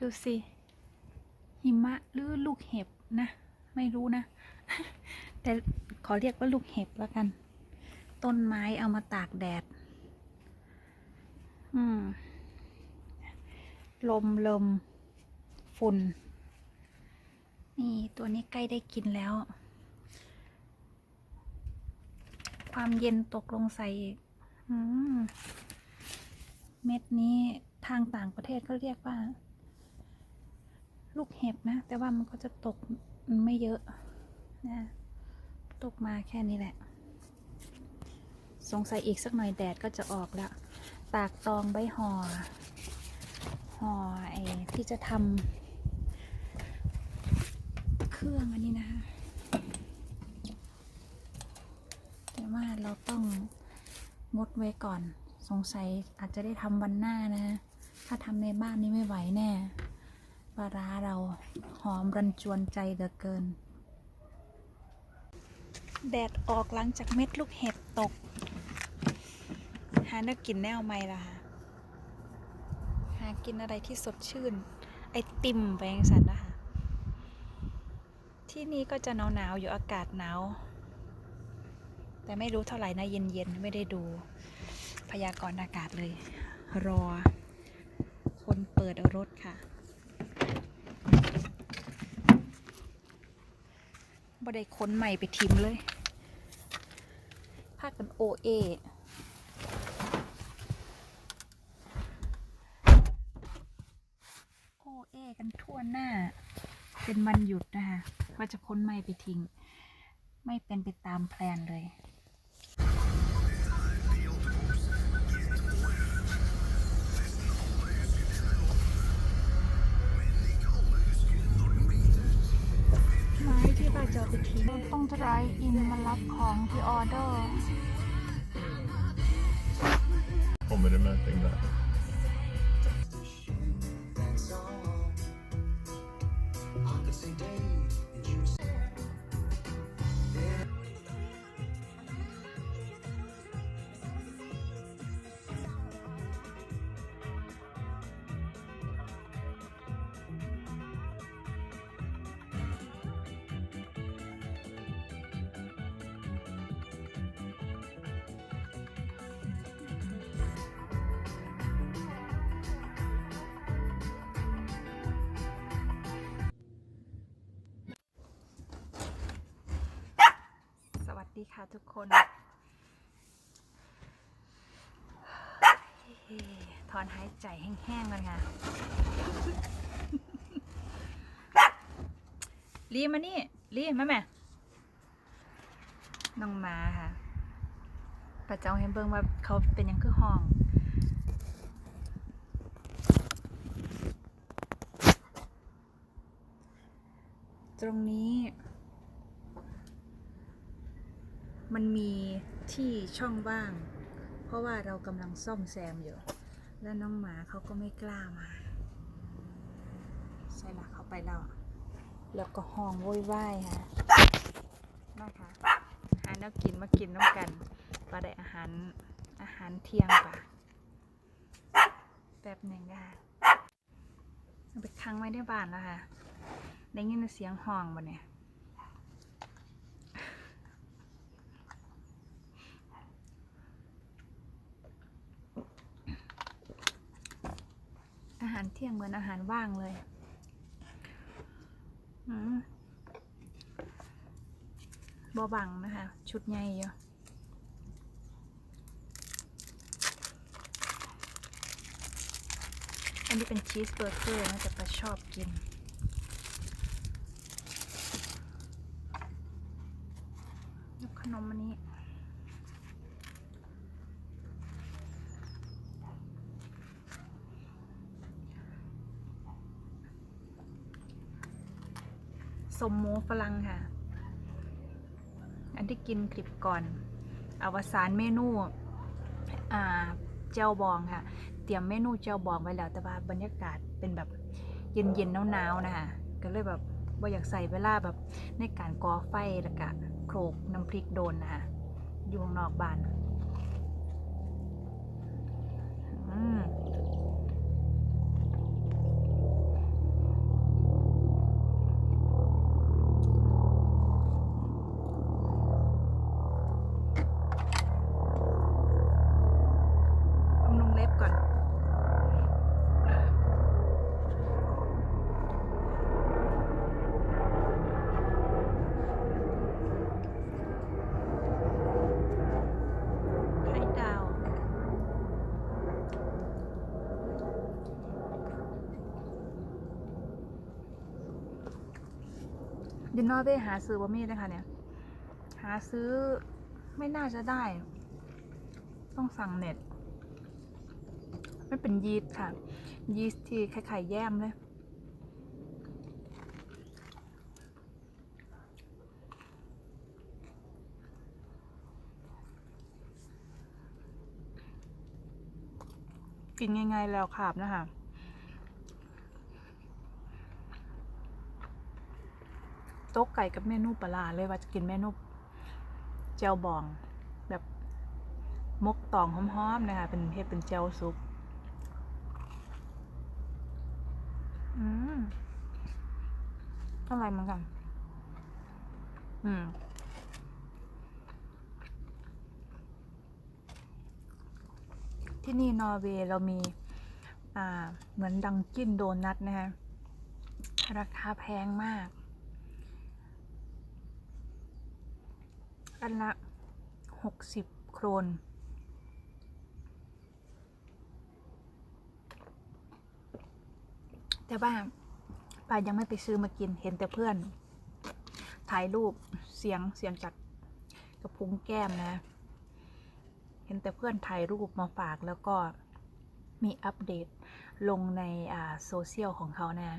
ดูสิ หิมะหรือลูกเห็บนะ ไม่รู้นะ แต่ขอเรียกว่าลูกเห็บแล้วกัน ต้นไม้เอามาตากแดด อืม ลมลมฝุ่น นี่ตัวนี้ใกล้ได้กินแล้ว ความเย็นตกลงใส่เม็ดนี้ทางต่างประเทศก็เรียกว่า ลูกเห็บนะ แต่ว่ามันก็จะตกไม่เยอะนะตกมาแค่นี้แหละ สงสัยอีกสักหน่อยแดดก็จะออกแล้ว ตากตองใบห่อห่อไอ้ที่จะทำเครื่องอันนี้นะคะแต่ว่าเราต้องงดไว้ก่อน สงสัยอาจจะได้ทำวันหน้านะ ถ้าทำในบ้านนี้ไม่ไหวแน่ ลาร้าเราหอมรันจวนใจเหลือเกิน แดดออกหลังจากเม็ดลูกเห็บตก หาเนื้อกินแนวใหม่ละค่ะหากินอะไรที่สดชื่น ไอติมไปยังสันนะคะที่นี่ก็จะหนาวๆอยู่อากาศหนาว แต่ไม่รู้เท่าไหร่นะเย็นๆ ไม่ได้ดู พยากรณ์อากาศเลย รอ คนเปิดรถค่ะ บ่ได้ค้นใหม่ไปทิมเลยพากันโอเอโอเอกันทั่วหน้า เป็นวันหยุดนะคะว่าจะค้นไม่ไปทิ้ง ไม่เป็นไปตามแพลนเลย เราจะไปทิ้งต้องทรายอินมารับของที่ออเดอร์ Kommer det med ting där? สวัสดี ค่ะทุกคน ถอนหายใจแห้งๆกันค่ะลีมานี่ลีมาแม่ น้องมาค่ะ ประเจ้าเห็นเบิ่งว่าเขาเป็นยังคือห้องตรงนี้มี ที่ช่องว่าง เพราะว่าเรากำลังซ่อมแซมอยู่ แล้วน้องหมาเขาก็ไม่กล้ามาใช่ละเขาไปแล้ว แล้วก็ห้องโวยวายค่ะนะคะหาแนวกินมากินน้ำกันปลาได้อาหารอาหารเที่ยงปะแบบหนึ่งค่ะไปค้างไว้ในบ้านแล้วค่ะ ได้ยินเสียงห้องบ่เนี่ยารเที่ยงเหมือนอาหารว่างเลยบอบังนะคะ ชุดใหญ่เยอะอันนี้เป็นชีสเบอร์เกอร์นะแต่ปาชอบกิน ขนมอันนี้ สมโมฝรั่งค่ะ อันที่กินคลิปก่อน อวสานเมนูเจ้าบองค่ะ เตรียมเมนูเจ้าบองไว้แล้วแต่ว่าบรรยากาศเป็นแบบเย็นๆหนาวๆนะคะก็เลยแบบว่าอยากใส่เวลาแบบในการก่อไฟแล้วก็โขลกน้ำพริกโดนนะคะอยู่ข้างนอกบ้าน อืม ยูนอเวย์หาซื้อบะมี่นะคะเนี่ย หาซื้อไม่น่าจะได้ ต้องสั่งเน็ต ไมันเป็นยีสต์ค่ะ ยีสต์ที่คล้ายๆแยมเลยกินง่ายๆแล้วขาบนะคะ โต๊ะไก่กับเมนูปลาเลยว่าจะกินเมนูเจลบอง แบบมกตองหอมๆนะคะเป็นเฮ็ดเป็นเจลซุปอืมอร่อยเหมือนกัน อืมที่นี่นอร์เวย์เรามีอ่าเหมือนดังกินโดนัทนะคะราคาแพงมาก อันละหกสิบโครน แต่ว่าปายังไม่ไปซื้อมากินเห็นแต่เพื่อน ถ่ายรูปเสียงเสียงจากกระพุ้งแก้มนะ เห็นแต่เพื่อนถ่ายรูปมาฝากแล้วก็มีอัปเดตลงในอ่าโซเชียลของเขานะ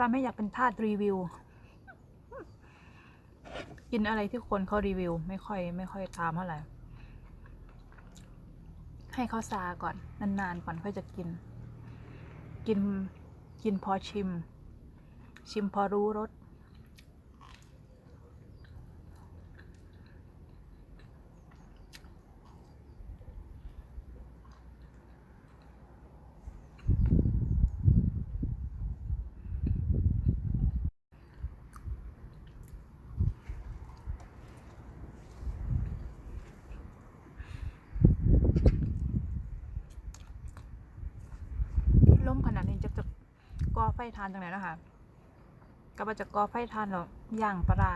ปาไม่อยากเป็นทาสรีวิว กินอะไรที่คนเขารีวิว ไม่ค่อยไม่ค่อยตามเท่าไหร่ ให้เขาซาก่อน นานๆก่อนค่อยจะกิน กินกินพอชิม ชิมพอรู้รส ล่มขนาดนี้จะจะก่อไฟทานตรงไหนนะคะก็ว่าจะก่อไฟทานหรอย่างปลา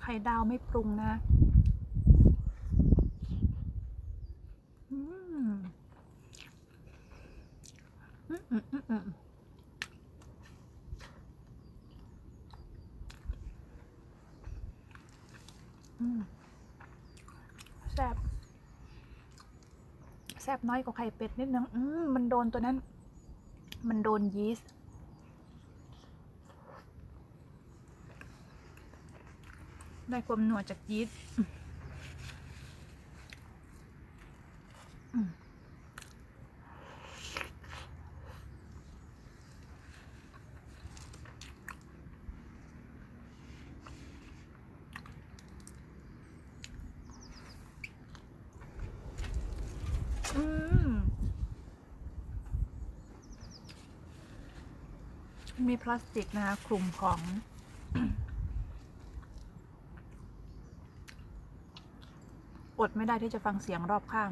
ไข่ดาวไม่ปรุงนะ อืมอืมอืมอืมอืมอืมแซ่บแซ่บ น้อยกว่าไข่เป็ดนิดนึง อืมมันโดนตัวนั้น มันโดนยีสต์ได้ความหนัวจากยีสต์ อืม มีพลาสติกนะคะคลุมของ อดไม่ได้ที่จะฟังเสียงรอบข้าง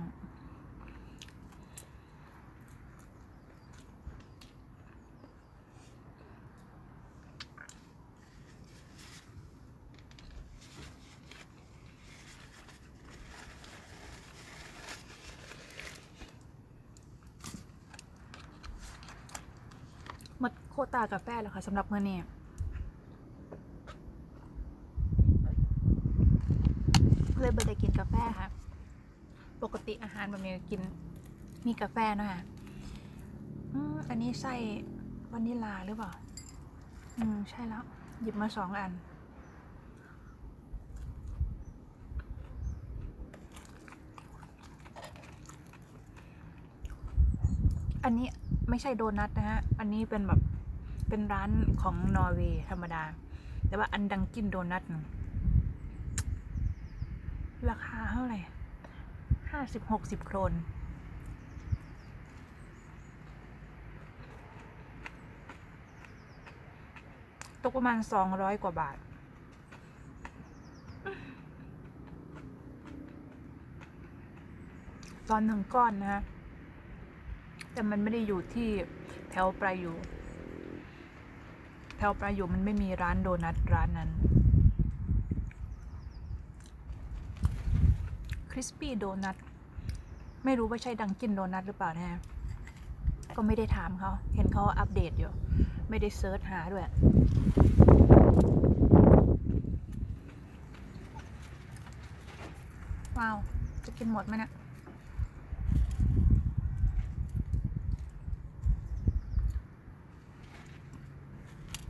หมดโคตากาแฟแล้วค่ะสำหรับเมื่อนี้เลยไม่ได้กินกาแฟค่ะ ปกติอาหารแบบนี้กินมีกาแฟเนะคะอันนี้ใส่วานิลาหรือเปล่า อืม ใช่แล้ว หยิบมาสองอัน อันนี้ไม่ใช่โดนัทนะฮะ อันนี้เป็นแบบเป็นร้านของนอร์เวย์ธรรมดา แต่ว่าอันดังกินโดนัทราคาเท่าไหร่ห้าสิบหกสิบโครนตกประมาณสองร้อยกว่าบาท ตอนหนึ่งก้อนนะฮะ แต่มันไม่ได้อยู่ที่แถวปลายอยู่ แถวปลายอยู่มันไม่มีร้านโดนัทร้านนั้นคริสปี้โดนัทไม่รู้ว่าใช่ดังกินโดนัทหรือเปล่านะก็ไม่ได้ถามเขา เห็นเขาอัปเดตอยู่ ไม่ได้เซิร์ชหาด้วยว้าว จะกินหมดไหมนะ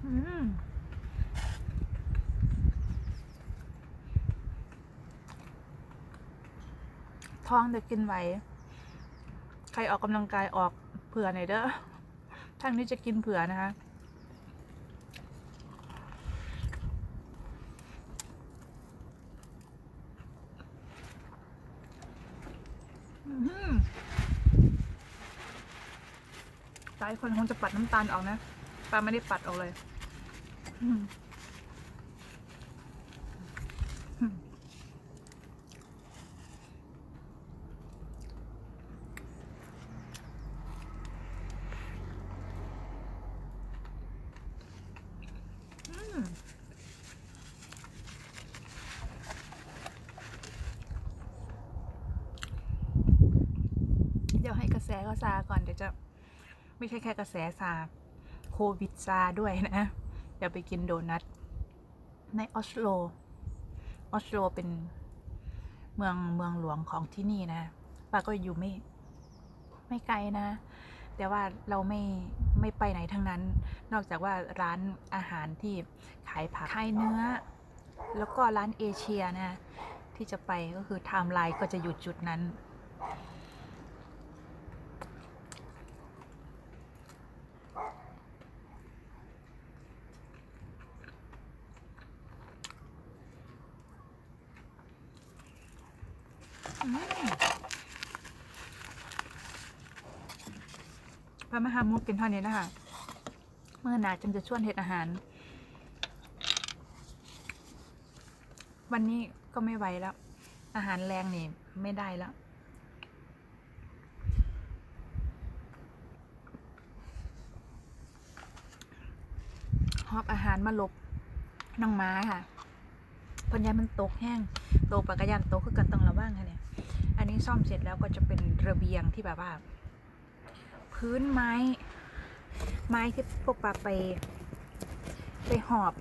อืม ท้องจะกินไหว ใครออกกำลังกายออกเผื่อหน่อยเด้อทางนี้จะกินเผื่อนะคะหลายคนคงจะปัดน้ำตาลออกนะปาไม่ได้ปัดออกเลย อืมอืมอืมเดี๋ ยวให้กระแสก็ซาก่อนเดี๋ยวจะไม่ใช่แค่กระแสซาโควิดซาด้วยนะเดี๋ยวไปกินโดนัทในออสโล ออสโลเป็นเมืองเมืองหลวงของที่นี่นะป้าก็อยู่ไม่ไม่ไกลนะ แต่ว่าเราไม่ไม่ไปไหนทั้งนั้น นอกจากว่าร้านอาหารที่ขายผักขายเนื้อ แล้วก็ร้านเอเชียนะ ที่จะไปก็คือไทม์ไลน์ก็จะอยู่จุดนั้น พระม ห้ามุกกินเท่านี้นะคะเมื่อหนาจำจะชวนเห็ดอาหาร วันนี้ก็ไม่ไหวแล้ว อาหารแรงนี่ไม่ได้แล้วหอบอาหารมาหลบน้องม้าค่ะเพนยายมันตกแห้งโตปากกระยานโตคือกันต้องระว่างค่ะเนี่ย อันนี้ซ่อมเสร็จแล้วก็จะเป็นระเบียงที่แบบว่า พื้นไม้ ไม้ที่พวกปลาไป ไปหอบ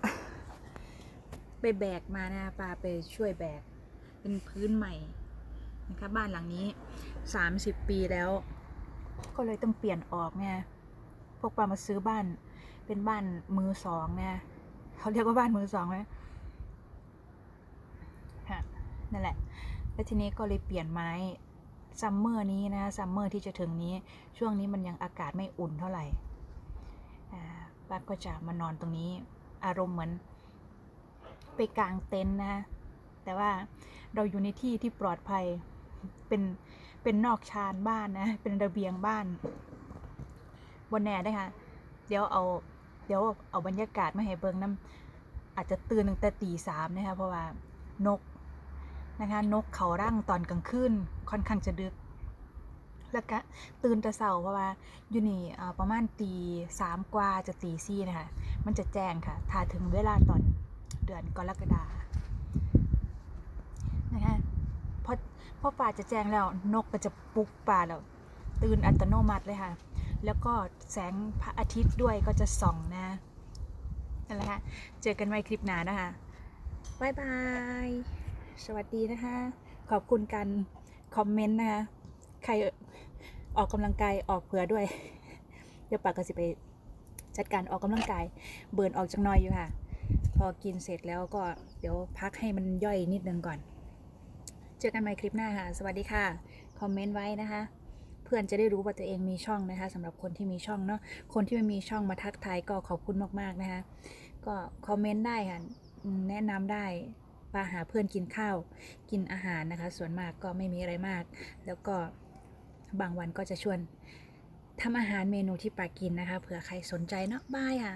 ไปแบกมานะปลาไปช่วยแบก เป็นพื้นใหม่นะคะบ้านหลังนี้สามสิบปีแล้ว ก็เลยต้องเปลี่ยนออกเนี่ยพวกปลามาซื้อบ้าน เป็นบ้านมือสองเนี่ยเขาเรียกว่าบ้านมือสองไหมฮะนั่นแหละ แล้วทีนี้ก็เลยเปลี่ยนไม้ ซัมเมอร์นี้นะซัมเมอร์ที่จะถึงนี้ ช่วงนี้มันยังอากาศไม่อุ่นเท่าไหร่ป้าก็จะมานอนตรงนี้ อารมณ์เหมือนไปกลางเต็นท์นะ แต่ว่าเราอยู่ในที่ที่ปลอดภัย เป็น เป็นนอกชานบ้านนะ เป็นระเบียงบ้านบนแน่ได้ค่ะ เดี๋ยวเอา เดี๋ยวเอาบรรยากาศมาให้เบิงน้ำอาจจะตื่นตั้งแต่ตีสามนะคะ เพราะว่านกนะคะ นกเขาร่างตอนกลางคืน ค่อนข้างจะดึก แล้วก็ตื่นแต่เช้าเพราะว่าอยู่นี่ประมาณตีสามกว่าจะตีสี่นะคะ มันจะแจ้งค่ะ ถ้าถึงเวลาตอนเดือนกรกฎานะคะพอพอป่าจะแจ้งแล้วนกก็จะปลุกป่าแล้ว ตื่นอัตโนมัติเลยค่ะ แล้วก็แสงพระอาทิตย์ด้วยก็จะส่องนะนั่นแหละค่ะเจอกันใหม่คลิปหน้านะคะบายบาย สวัสดีนะคะ ขอบคุณกัน คอมเมนต์นะคะใครออกกำลังกายออกเผื่อด้วย เดี๋ยวปากก็สิไปจัดการออกกำลังกาย เบิร์นออกจากหน้อยอยู่ค่ะ พอกินเสร็จแล้วก็เดี๋ยวพักให้มันย่อยนิดนึงก่อน เจอกันใหม่คลิปหน้าค่ะ สวัสดีค่ะ คอมเมนต์ไว้นะคะ เพื่อนจะได้รู้ว่าตัวเองมีช่องนะคะสำหรับคนที่มีช่องเนาะ คนที่ไม่มีช่องมาทักทายก็ขอบคุณมากๆนะคะ ก็คอมเมนต์ได้ค่ะ แนะนำได้ ปาหาเพื่อนกินข้าวกินอาหารนะคะ ส่วนมากก็ไม่มีอะไรมาก แล้วก็บางวันก็จะชวนทำอาหารเมนูที่ปากินนะคะเผื่อใครสนใจเนาะบายค่ะ